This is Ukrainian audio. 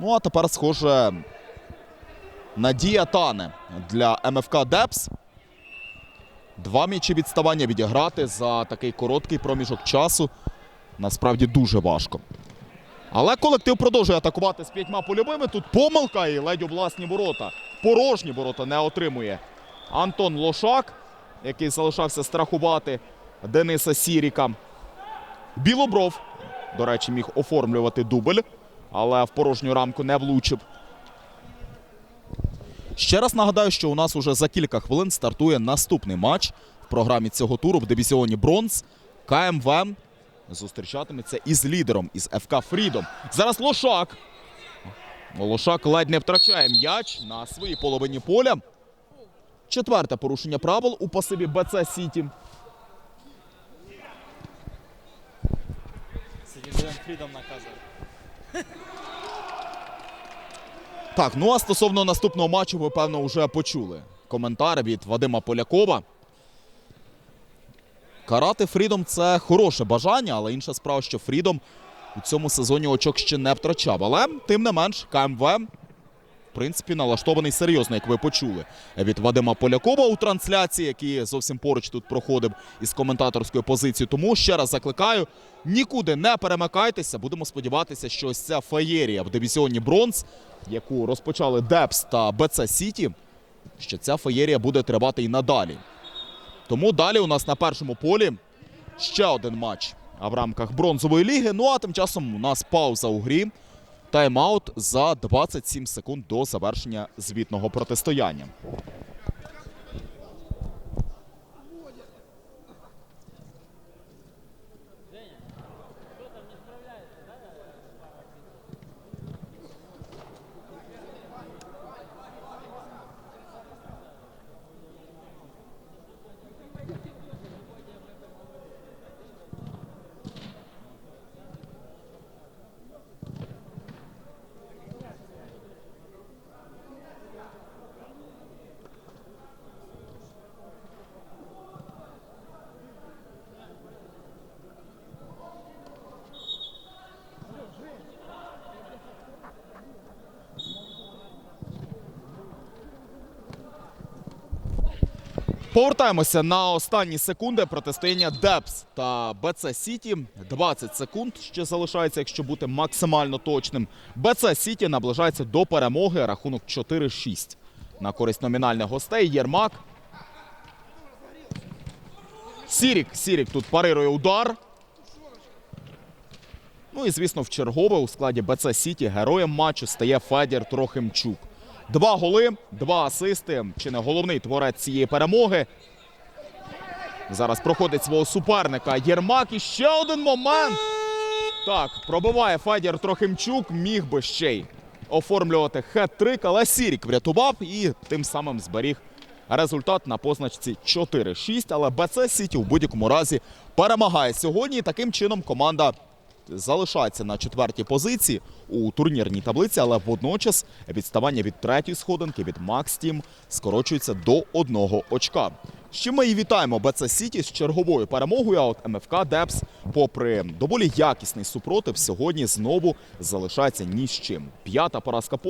Ну а тепер, схоже, надія тане для МФК Депс. Два м'ячі відставання відіграти за такий короткий проміжок часу. Насправді дуже важко. Але колектив продовжує атакувати з п'ятьма польовими. Тут помилка і ледь у власні ворота. Порожні ворота не отримує Антон Лошак, який залишався страхувати Дениса Сіріка. Білобров, до речі, міг оформлювати дубль, але в порожню рамку не влучив. Ще раз нагадаю, що у нас уже за кілька хвилин стартує наступний матч в програмі цього туру в дивізіоні Бронз. КМВ зустрічатиметься із лідером із ФК Фрідом. Зараз Лошак. Лошак ледь не втрачає м'яч на своїй половині поля. Четверте порушення правил у пасиві БЦ Сіті. Джем Фридом наказує. Так, ну а стосовно наступного матчу, ви певно вже почули коментар від Вадима Полякова. Карати Фрідом це хороше бажання, але інша справа, що Фрідом у цьому сезоні очок ще не втрачав. Але тим не менш, КМВ, в принципі, налаштований серйозно, як ви почули від Вадима Полякова у трансляції, який зовсім поруч тут проходив із коментаторською позицією. Тому ще раз закликаю, нікуди не перемикайтеся. Будемо сподіватися, що ось ця феєрія в дивізіоні Бронз, яку розпочали Депс та БЦ Сіті, що ця феєрія буде тривати і надалі. Тому далі у нас на першому полі ще один матч а в рамках бронзової ліги. Ну а тим часом у нас пауза у грі. Тайм-аут за 27 секунд до завершення звітного протистояння. Повертаємося на останні секунди протистояння Депс та БЦ Сіті. 20 секунд ще залишається, якщо бути максимально точним. БЦ Сіті наближається до перемоги. Рахунок 4-6 на користь номінальних гостей. Єрмак. Сірік. Сірік тут парирує удар. Ну і звісно, в чергове у складі БЦ Сіті героєм матчу стає Федір Трохимчук. Два голи, два асисти. Чи не головний творець цієї перемоги? Зараз проходить свого суперника Єрмак. І ще один момент. Так, пробиває Федір Трохимчук. Міг би ще й оформлювати хет-трик, але Сірік врятував і тим самим зберіг результат на позначці 4-6. Але БЦ Сіті у будь-якому разі перемагає сьогодні. Таким чином команда залишається на четвертій позиції у турнірній таблиці, але водночас відставання від третьої сходинки від Макс Тім скорочується до одного очка. Ще ми і вітаємо БЦ Сіті з черговою перемогою. А от МФК Депс, попри доволі якісний супротив, сьогодні знову залишається ні з чим. П'ята поразка поспіль.